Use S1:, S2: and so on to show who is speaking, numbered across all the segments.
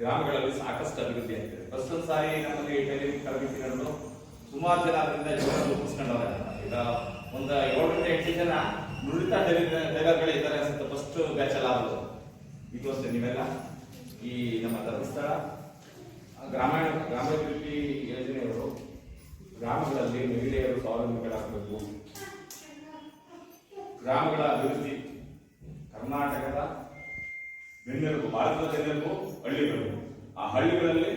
S1: ಗ್ರಾಮಗಳಲ್ಲಿ ಸಾಕಷ್ಟು ಅಭಿವೃದ್ಧಿ ಆಗ್ತದೆ. ಫಸ್ಟ್ ಸಾರಿ ನಮ್ಮಲ್ಲಿ ಟೈಲರಿಂಗ್ ತರಬೇತಿಗಳನ್ನು ಸುಮಾರು ಜನ ಅದರಿಂದ ಜೀವನ ರೂಪಿಸ್ಕೊಂಡವ್ರೆ. ಈಗ ಒಂದು ಏಳರಿಂದ ಎಂಟು ಜನ ನುರಿತ ಟೈಲರ್ ಟೈಲರ್ಗಳು ಇದ್ದಾರೆ ಅನ್ಸುತ್ತೆ. ಫಸ್ಟ್ ಬ್ಯಾಚ್ ಎಲ್ಲ ಆದ್ರು ಇದು ಅಷ್ಟೇ, ನೀವೆಲ್ಲ ಈ ನಮ್ಮ ಧರ್ಮಸ್ಥಳ ಗ್ರಾಮೀಣ ಗ್ರಾಮಾಭಿವೃದ್ಧಿ ಯೋಜನೆಯವರು ಗ್ರಾಮಗಳಲ್ಲಿ ಮಹಿಳೆಯರು ಸ್ವಾವಲಂಬಿಗಳಾಗಬೇಕು. ಗ್ರಾಮಗಳ ಅಭಿವೃದ್ಧಿ ಕರ್ನಾಟಕದ ಬೆನ್ನೆಲುಬು ಭಾರತದ ಬೆನ್ನೆಲುಬು ಹಳ್ಳಿಗಳು ಆ ಹಳ್ಳಿಗಳಲ್ಲಿ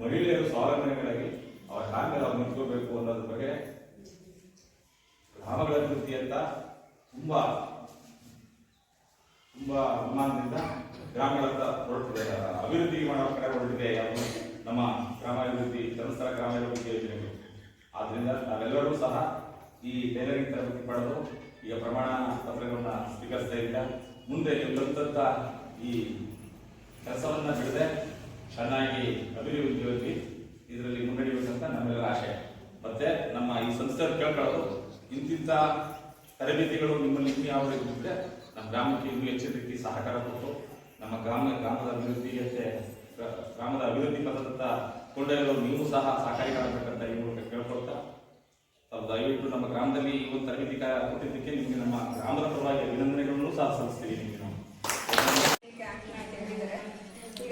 S1: ಮಹಿಳೆಯರು ಸ್ವಾವಲಂಬನೆಗಳಾಗಿ ಅವರ ಕಾಲ ಅವ್ರು ನಿಂತ್ಕೋಬೇಕು ಅನ್ನೋದ್ರ ಬಗ್ಗೆ ಗ್ರಾಮಗಳ ಅಭಿವೃದ್ಧಿ ಅಂತ ತುಂಬಾ ತುಂಬಾ ಅಭಿಮಾನದಿಂದ ಗ್ರಾಮಗಳತ್ತ ಹೊರಟಿದೆ. ಅಭಿವೃದ್ಧಿ ಮಾಡುವ ಕಡೆ ಹೊರಟಿದೆ ಯಾವುದು ನಮ್ಮ ಗ್ರಾಮಾಭಿವೃದ್ಧಿ ಗ್ರಾಮ ಗ್ರಾಮಾಭಿವೃದ್ಧಿ ಯೋಜನೆಗಳು. ಆದ್ರಿಂದ ನಾವೆಲ್ಲರೂ ಸಹ ಈ ಟೈಲರಿಂಗ್ ತರಬೇತಿ ಪಡೆದು ಈಗ ಪ್ರಮಾಣ ಪತ್ರಗಳನ್ನ ಸ್ವೀಕರಿಸ್ತಾ ಇಲ್ಲ ಮುಂದೆ ಕಲಿತಂತ ಈ ಕೆಲಸವನ್ನ ಬಿಡದೆ ಚೆನ್ನಾಗಿ ಅಭಿವೃದ್ಧಿ ಹೊಂದಿ ಇದರಲ್ಲಿ ಮುನ್ನಡೆಯಬೇಕಂತ ನಮ್ಮೆಲ್ಲರ ಆಶೆ ಮತ್ತೆ ನಮ್ಮ ಈ ಸಂಸ್ಥೆ ಕೇಳ್ಕೊಳ್ಳೋದು, ಇಂತಿಂತ ತರಬೇತಿಗಳು ನಿಮ್ಮಲ್ಲಿ ಯಾವ ರೀತಿ ಇದ್ರೆ ನಮ್ಮ ಗ್ರಾಮಕ್ಕೆ ಇನ್ನೂ ಹೆಚ್ಚಿನ ರೀತಿ ಸಹಕಾರ ಕೊಟ್ಟು, ನಮ್ಮ ಗ್ರಾಮ, ಗ್ರಾಮದ ಅಭಿವೃದ್ಧಿಗೆ ಅಷ್ಟೇ ಗ್ರಾಮದ ಅಭಿವೃದ್ಧಿ ಪದದತ್ತ ಕೊಂಡೊಯ್ಯಲು ನೀವು ಸಹ ಸಹಕಾರಿಗಳಾಗಬೇಕಂತ ಈ ಮೂಲಕ ಕೇಳ್ಕೊಳ್ತಾ ದಯವಿಟ್ಟು ನಮ್ಮ ಗ್ರಾಮದಲ್ಲಿ ಈ ಒಂದು ತರಬೇತಿ ಕೊಟ್ಟಿದ್ದಕ್ಕೆ ನಿಮಗೆ ನಮ್ಮ ಗ್ರಾಮದ ಪರವಾಗಿ ಅಭಿನಂದನೆಗಳನ್ನು ಸಹ ಸಲ್ಲಿಸ್ತೀವಿ ನಿಮಗೆ ನಾವು
S2: ಕ್ಯಾಂಪ್ನ ಕೇಳಿದ್ದಾರೆ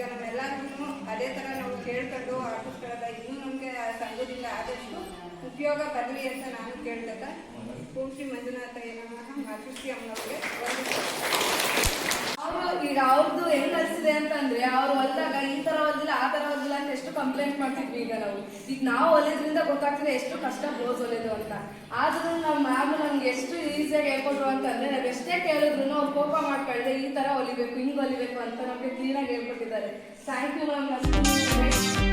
S2: ಈಗ ನಮ್ಮೆಲ್ಲರೂ ಅದೇ ಥರ ನಾವು ಕೇಳ್ಕೊಂಡು ಆಟಿಸ್ಕೊಳ್ಳೋದ ಇನ್ನೂ ನಮಗೆ ಸಂಘದಿಂದ ಆದಷ್ಟು ಉಪಯೋಗ ಬರಲಿ ಅಂತ ನಾನು ಕೇಳ್ಕೊತ ಪೂರ್ತಿ ಮಂಜುನಾಥ ಏನಮ್ಮ ಮಾತೃಶ್ರೀ ಅಮ್ಮನವ್ರಿಗೆ
S3: ಅವರು ಈಗ ಅವ್ರದ್ದು ಹೆಂಗ್ ಅನ್ಸಿದೆ ಅಂತಂದ್ರೆ ಅವ್ರು ಹೊಲ್ದಾಗ ಈ ತರ ಹೊಲ್ದಿಲ್ಲ ಆ ತರ ಹೊಲ್ದಿಲ್ಲ ಅಂತ ಎಷ್ಟು ಕಂಪ್ಲೇಂಟ್ ಮಾಡ್ತಿದ್ವಿ ಈಗ ನಾವು. ಈಗ ನಾವು ಒಲೆದ್ರಿಂದ ಗೊತ್ತಾಗ್ತಿದೆ ಎಷ್ಟು ಕಷ್ಟ ಬ್ಲೌಸ್ ಹೊಲಿಯೋದು ಅಂತ. ಆದ್ರೂ ನಮ್ಮ ಮ್ಯಾಮ್ ನಮ್ಗೆ ಎಷ್ಟು ಈಸಿಯಾಗಿ ಹೇಳ್ಕೊಟ್ರು ಅಂತಂದ್ರೆ ನಾವು ಎಷ್ಟೇ ಕೇಳಿದ್ರು ಅವ್ರು ಕೋಪ ಮಾಡ್ಕೊಳ್ದೆ ಈ ತರ ಹೊಲಿಬೇಕು ಹಿಂಗ್ ಹೊಲಿಬೇಕು ಅಂತ ನಮ್ಗೆ ಕ್ಲೀನಾಗಿ ಹೇಳ್ಕೊಟ್ಟಿದ್ದಾರೆ. Thank you ma'am